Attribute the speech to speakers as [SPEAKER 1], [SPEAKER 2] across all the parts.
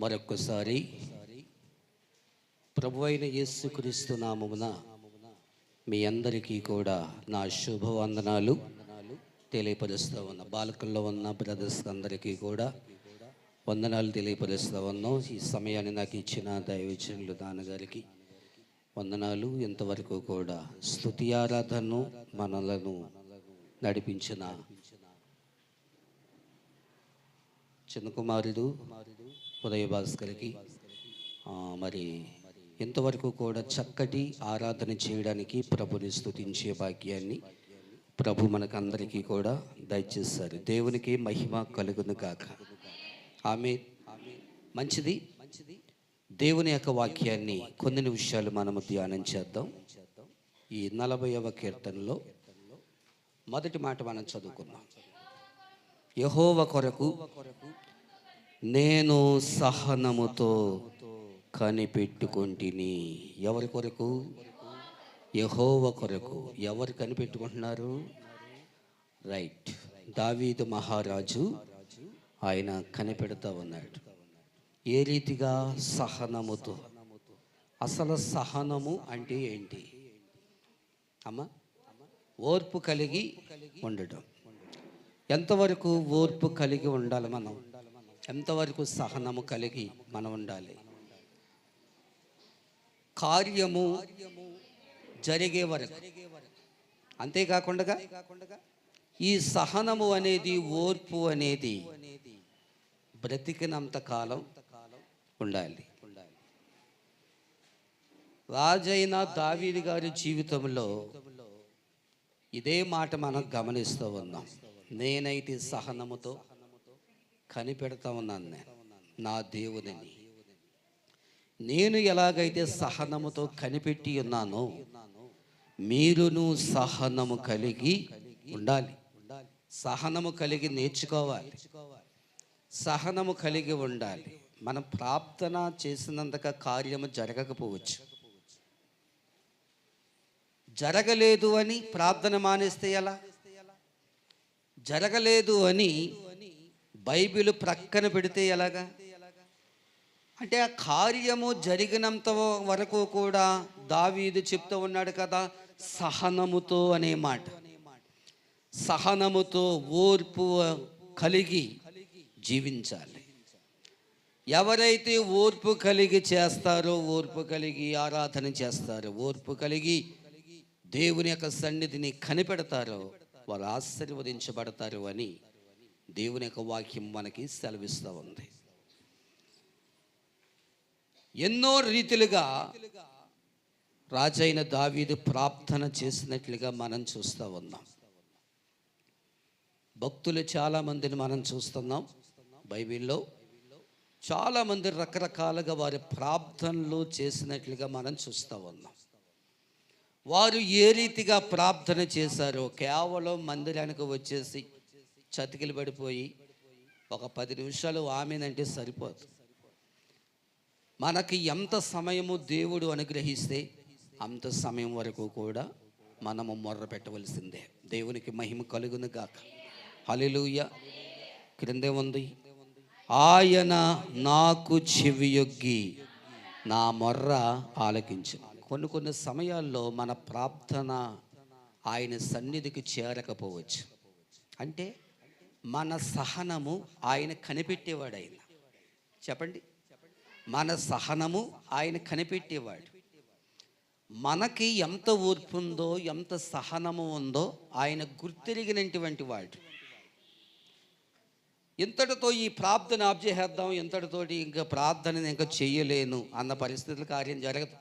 [SPEAKER 1] మరొక్కసారి ప్రభు అయిన యేసుక్రీస్తు నామమున మీ అందరికీ కూడా నా శుభవందనాలు తెలియపరుస్తూ ఉన్నా. బాలకుల్లో ఉన్న బ్రదర్స్ అందరికీ కూడా వందనాలు తెలియపరుస్తూ ఉన్నాం. ఈ సమయాన్ని నాకు ఇచ్చిన దైవచనులు నాన్నగారికి వందనాలు. ఇంతవరకు కూడా స్థుతి ఆరాధనను మనలను నడిపించిన చిన్న కుమారుడు ఉదయ భాస్కర్కి మరి ఇంతవరకు కూడా చక్కటి ఆరాధన చేయడానికి ప్రభుని స్థుతించే భాగ్యాన్ని ప్రభు మనకందరికీ కూడా దయచేస్తారు దేవునికి మహిమ కలుగును కాక ఆమె మంచిది. మంచిది దేవుని యొక్క వాక్యాన్ని కొన్ని నిమిషాలు మనము ధ్యానం చేద్దాం. ఈ నలభైవ కీర్తనలో మొదటి మాట మనం చదువుకున్నాం యహోవ కొరకు నేను సహనముతో కనిపెట్టుకుంటుని. ఎవరి కొరకు? యహోవ కొరకు. ఎవరు కనిపెట్టుకుంటున్నారు? రైట్. దావీదు మహారాజు ఆయన కనిపెడతా ఉన్నాడు. ఏ రీతిగా? సహనముతో. అసలు సహనము అంటే ఏంటి? అమ్మా ఓర్పు కలిగి ఉండడం ఎంతవరకు ఓర్పు కలిగి ఉండాలి మనం? ఎంతవరకు సహనము కలిగి మనం ఉండాలి? కార్యము జరిగే వరకు. అంతేకాకుండా ఈ సహనము అనేది ఓర్పు అనేది బ్రతికినంత కాలం ఉండాలి. రాజైన దావీది గారి జీవితంలో ఇదే మాట మనం గమనిస్తూ ఉన్నాం. నేనైతే సహనముతో కనిపెడతా ఉన్నాను నేను. నా దేవునిని నేను ఎలాగైతే సహనముతో కనిపెట్టి ఉన్నానో మీరును సహనము కలిగి ఉండాలి. సహనము కలిగి నేర్చుకోవాలి. సహనము కలిగి ఉండాలి. మనం ప్రార్థన చేసినంతగా కార్యము జరగకపోవచ్చు. జరగలేదు అని ప్రార్థన మానేస్తే ఎలా? జరగలేదు అని బైబిల్ ప్రక్కన పెడితే ఎలాగా? అంటే ఆ కార్యము జరిగినంత వరకు కూడా దావీదు చెప్తూ ఉన్నాడు కదా సహనముతో అనే మాట. సహనముతో ఓర్పు కలిగి జీవించాలి. ఎవరైతే ఓర్పు కలిగి చేస్తారో ఓర్పు కలిగి ఆరాధన చేస్తారో ఓర్పు కలిగి దేవుని యొక్క సన్నిధిని కనిపెడతారో వారు ఆశీర్వదించబడతారు అని దేవుని యొక్క వాక్యం మనకి సెలవిస్తూ ఉంది. ఎన్నో రీతిలుగా రాజైన దావీదు ప్రార్థన చేసినట్లుగా మనం చూస్తూ ఉన్నాం. భక్తులు చాలామందిని మనం చూస్తున్నాం బైబిల్లో. చాలామంది రకరకాలుగా వారి ప్రార్థనలు చేసినట్లుగా మనం చూస్తూ ఉన్నాం. వారు ఏ రీతిగా ప్రార్థన చేశారో కేవలం మందిరానికి వచ్చేసి చతికిలు పడిపోయి ఒక పది నిమిషాలు ఆమెనంటే సరిపోదు. మనకి ఎంత సమయము దేవుడు అనుగ్రహిస్తే అంత సమయం వరకు కూడా మనము మొర్ర పెట్టవలసిందే. దేవునికి మహిమ కలుగును గాక. హలిలుయ క్రిందే ఉంది. ఆయన నాకు చెవియొగ్గి నా మొర్ర ఆలకించు. కొన్ని కొన్ని సమయాల్లో మన ప్రార్థన ఆయన సన్నిధికి చేరకపోవచ్చు. అంటే మన సహనము ఆయన కనిపెట్టేవాడు ఆయన చెప్పండి. మన సహనము ఆయన కనిపెట్టేవాడు. మనకి ఎంత ఓర్పు ఉందో ఎంత సహనము ఉందో ఆయన గుర్తిరిగినటువంటి వాడు. ఇంతటితో ఈ ప్రార్థన ఆప్ చేసేద్దాం. ఇంతటితోటి ఇంకా ప్రార్థనని ఇంకా చేయలేను అన్న పరిస్థితుల కార్యం జరగదు.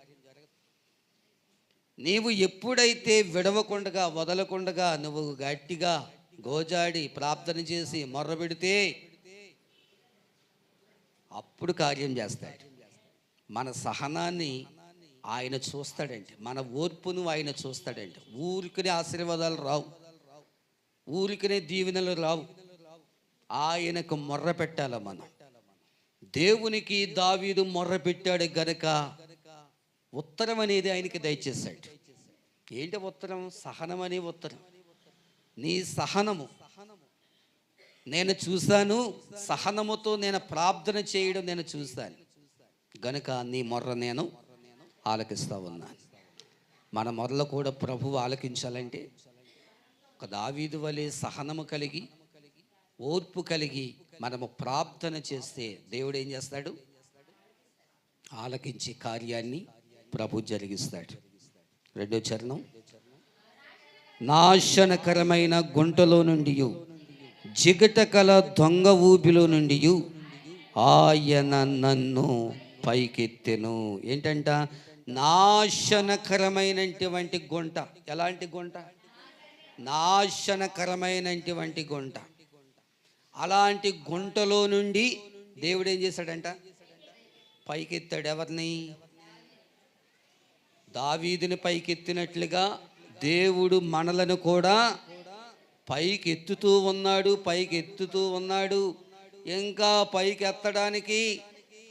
[SPEAKER 1] నీవు ఎప్పుడైతే విడవకుండగా వదలకుండగా నువ్వు గట్టిగా గోజాడి ప్రార్థన చేసి మొర్ర పెడితే అప్పుడు కార్యం చేస్తాడు. మన సహనాన్ని ఆయన చూస్తాడండి. మన ఓర్పును ఆయన చూస్తాడండి. ఊరికనే ఆశీర్వాదాలు రావు. ఊరికనే దీవెనలు రావు. ఆయనకు మొర్ర పెట్టాల మనం? దేవునికి దావీదు మొర్ర పెట్టాడు గనక ఉత్తరం అనేది ఆయనకి దయచేశాడు. ఏంటి ఉత్తరం? సహనం అనే ఉత్తరం. నీ సహనము. నేను చూశాను సహనముతో నేను ప్రార్థన చేయడం నేను చూశాను. గనుక నీ మొర్ర నేను ఆలకిస్తా ఉన్నాను. మన మొర్రలు కూడా ప్రభువు ఆలకించాలంటే ఒక దావీదు వలె సహనము కలిగి ఓర్పు కలిగి మనము ప్రార్థన చేస్తే దేవుడు ఏం చేస్తాడు? ఆలకించే కార్యాన్ని ప్రభు జరిగిస్తాడు. రెండో చరణం. నాశనకరమైన గుంటలో నుండి జిగటకల దొంగ ఊపిలో నుండి ఆయన నన్ను పైకెత్తెను. ఏంటంట? నాశనకరమైనటువంటి గుంట. ఎలాంటి గుంట? నాశనకరమైనటువంటి గుంట. అలాంటి గుంటలో నుండి దేవుడు ఏం చేశాడంట? పైకెత్తాడు ఎవరిని? దావీదిని పైకెత్తినట్లుగా దేవుడు మనలను కూడా పైకి ఎత్తుతూ ఉన్నాడు పైకి ఎత్తుతూ ఉన్నాడు. ఇంకా పైకి ఎత్తడానికి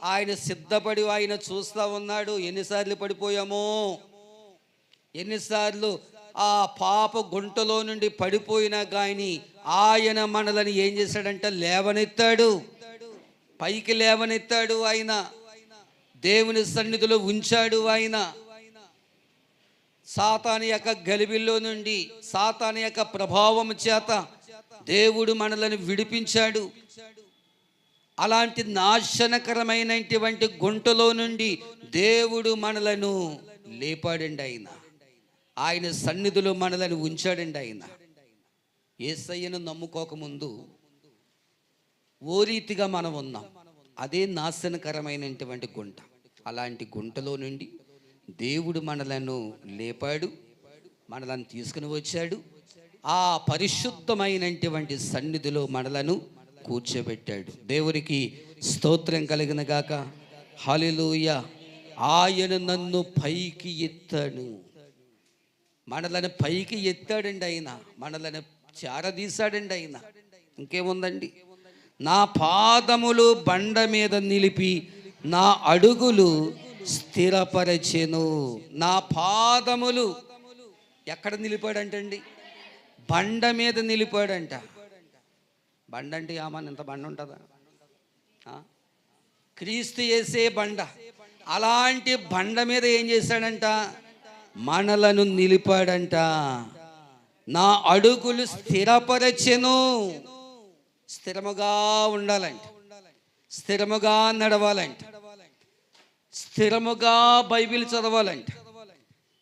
[SPEAKER 1] ఆయన సిద్ధపడి ఆయన చూస్తూ ఉన్నాడు. ఎన్నిసార్లు పడిపోయామో? ఎన్నిసార్లు? ఆ పాప గుంటలో నుండి పడిపోయినా కానీ ఆయన మనలని ఏం చేశాడంటే లేవనెత్తాడు. పైకి లేవనెత్తాడు ఆయన. దేవుని సన్నిధిలో ఉంచాడు ఆయన. సాతాని యొక్క గలిబిల్లో నుండి సాతాని యొక్క ప్రభావం చేత దేవుడు మనలను విడిపించాడు. అలాంటి నాశనకరమైనటువంటి గుంటలో నుండి దేవుడు మనలను లేపాడండి ఆయన. ఆయన సన్నిధిలో మనలను ఉంచాడండి ఆయన. ఏసయ్యను నమ్ముకోకముందు ఓ రీతిగా మనం ఉన్నాం. అదే నాశనకరమైనటువంటి గుంట. అలాంటి గుంటలో నుండి దేవుడు మనలను లేపాడు మనలను తీసుకుని వచ్చాడు. ఆ పరిశుద్ధమైనటువంటి సన్నిధిలో మనలను కూర్చోబెట్టాడు. దేవునికి స్తోత్రం కలిగిన గాక. హలిలోయ ఆయన నన్ను పైకి ఎత్తాడు. మనలను పైకి ఎత్తాడండి ఆయన. మనలను చారదీశాడండి ఆయన. ఇంకేముందండి? నా పాదములు బండ మీద నిలిపి నా అడుగులు స్థిరపరచెను. నా పాదములు ఎక్కడ నిలిపాడంటండి? బండ మీద నిలిపాడంట. బండ అంటే ఆమాన్ ఇంత బండ ఉంటుందా? క్రీస్తు చేసే బండ. అలాంటి బండ మీద ఏం చేశాడంట? మనలను నిలిపాడంట. నా అడుగులు స్థిరపరచెను. స్థిరముగా ఉండాలంట. స్థిరముగా నడవాలంట. స్థిరముగా బైబిల్ చదవాలంటే.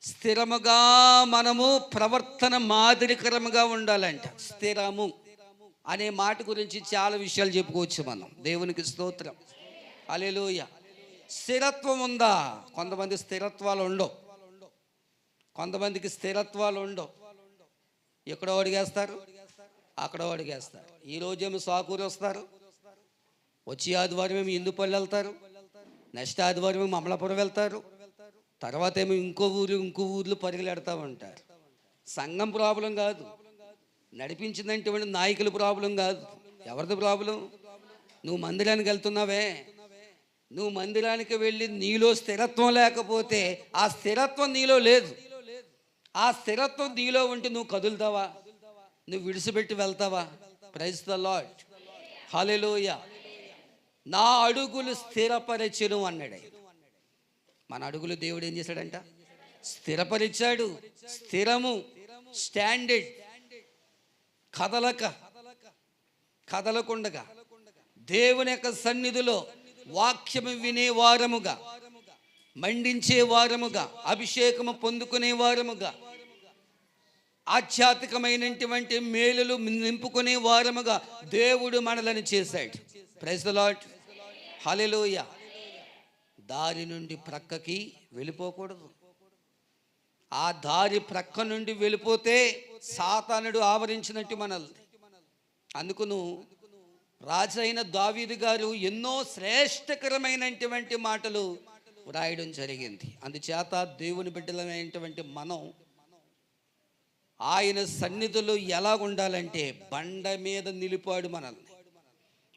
[SPEAKER 1] స్థిరముగా మనము ప్రవర్తన మాదిరికరముగా ఉండాలంట. స్థిరము అనే మాట గురించి చాలా విషయాలు చెప్పుకోవచ్చు మనం. దేవునికి స్తోత్రం. అలెలుయ స్థిరత్వం ఉందా? కొంతమంది స్థిరత్వాలు ఉండవు. కొంతమందికి స్థిరత్వాలు ఉండవు. ఎక్కడో అడిగేస్తారు? అక్కడో అడిగేస్తారు. ఈరోజు రోజేమో సాకూరు వస్తారు. వచ్చి ఆదివారం ఏమో ఇందుపల్లి వెళ్తారు. నెక్స్ట్ ఆదివారం మమలాపురం అమలాపురం వెళ్తారు. తర్వాత ఏమో ఇంకో ఊరు ఇంకో ఊర్లు పరుగులెడతా ఉంటారు సంఘం ప్రాబ్లం కాదు. నడిపించినటువంటి నాయకుల ప్రాబ్లం కాదు. ఎవరిది ప్రాబ్లం? నువ్వు మందిరానికి వెళ్తున్నావే. నువ్వు మందిరానికి వెళ్ళి నీలో స్థిరత్వం లేకపోతే ఆ స్థిరత్వం నీలో లేదు. ఆ స్థిరత్వం నీలో ఉంటే నువ్వు కదులుతావా? నువ్వు విడిచిపెట్టి వెళ్తావా? ప్రైజ్ ద లాడ్ లోయ నా అడుగులు స్థిరపరచును అన్నాడు మన అడుగులు దేవుడు ఏం చేశాడంట? స్థిరపరిచాడు. స్థిరము స్టాండర్డ్. కదలక కదలకుండగా. దేవుని యొక్క సన్నిధిలో వాక్యము వినే వారముగా మండించే వారముగా అభిషేకము పొందుకునే వారముగా ఆధ్యాత్మికమైనటువంటి మేలులు నింపుకునే వారముగా దేవుడు మనలను చేశాడు. ప్రైజ్ లాట్ హలెలోయ దారి నుండి ప్రక్కకి వెళ్ళిపోకూడదు. ఆ దారి ప్రక్క నుండి వెళ్ళిపోతే సాతానుడు ఆవరించినట్టు మనల్ని. అందుకును రాజైన దావీదు గారు ఎన్నో శ్రేష్టకరమైనటువంటి మాటలు వ్రాయడం జరిగింది. అందుచేత దేవుని బిడ్డలమైనటువంటి మనం ఆయన సన్నిధిలో ఎలా ఉండాలంటే బండ మీద నిలిపాడు మనల్ని.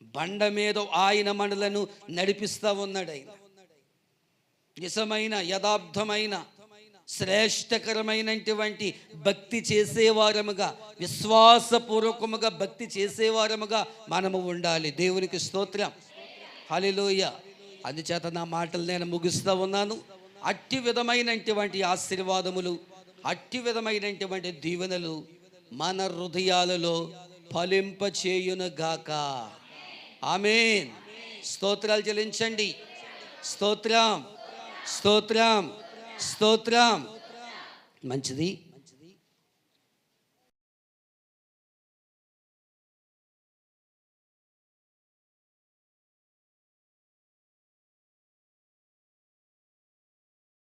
[SPEAKER 1] బండ మీద ఆయన మనలను నడిపిస్తూ ఉన్నాడు ఆయన. నిజమైన యథార్థమైన శ్రేష్టకరమైనటువంటి భక్తి చేసేవారముగా విశ్వాసపూర్వకముగా భక్తి చేసేవారముగా మనము ఉండాలి. దేవునికి స్తోత్రం. హలిలోయ అందుచేత నా మాటలు నేను ముగిస్తూ ఉన్నాను. అట్టి విధమైనటువంటి ఆశీర్వాదములు అట్టి విధమైనటువంటి దీవెనలు మన హృదయాలలో ఫలింపచేయునుగాక. ఆమెన్. స్తోత్రాలు చెల్లించండి. స్తోత్రం స్తోత్రం స్తోత్రం. మంచిది.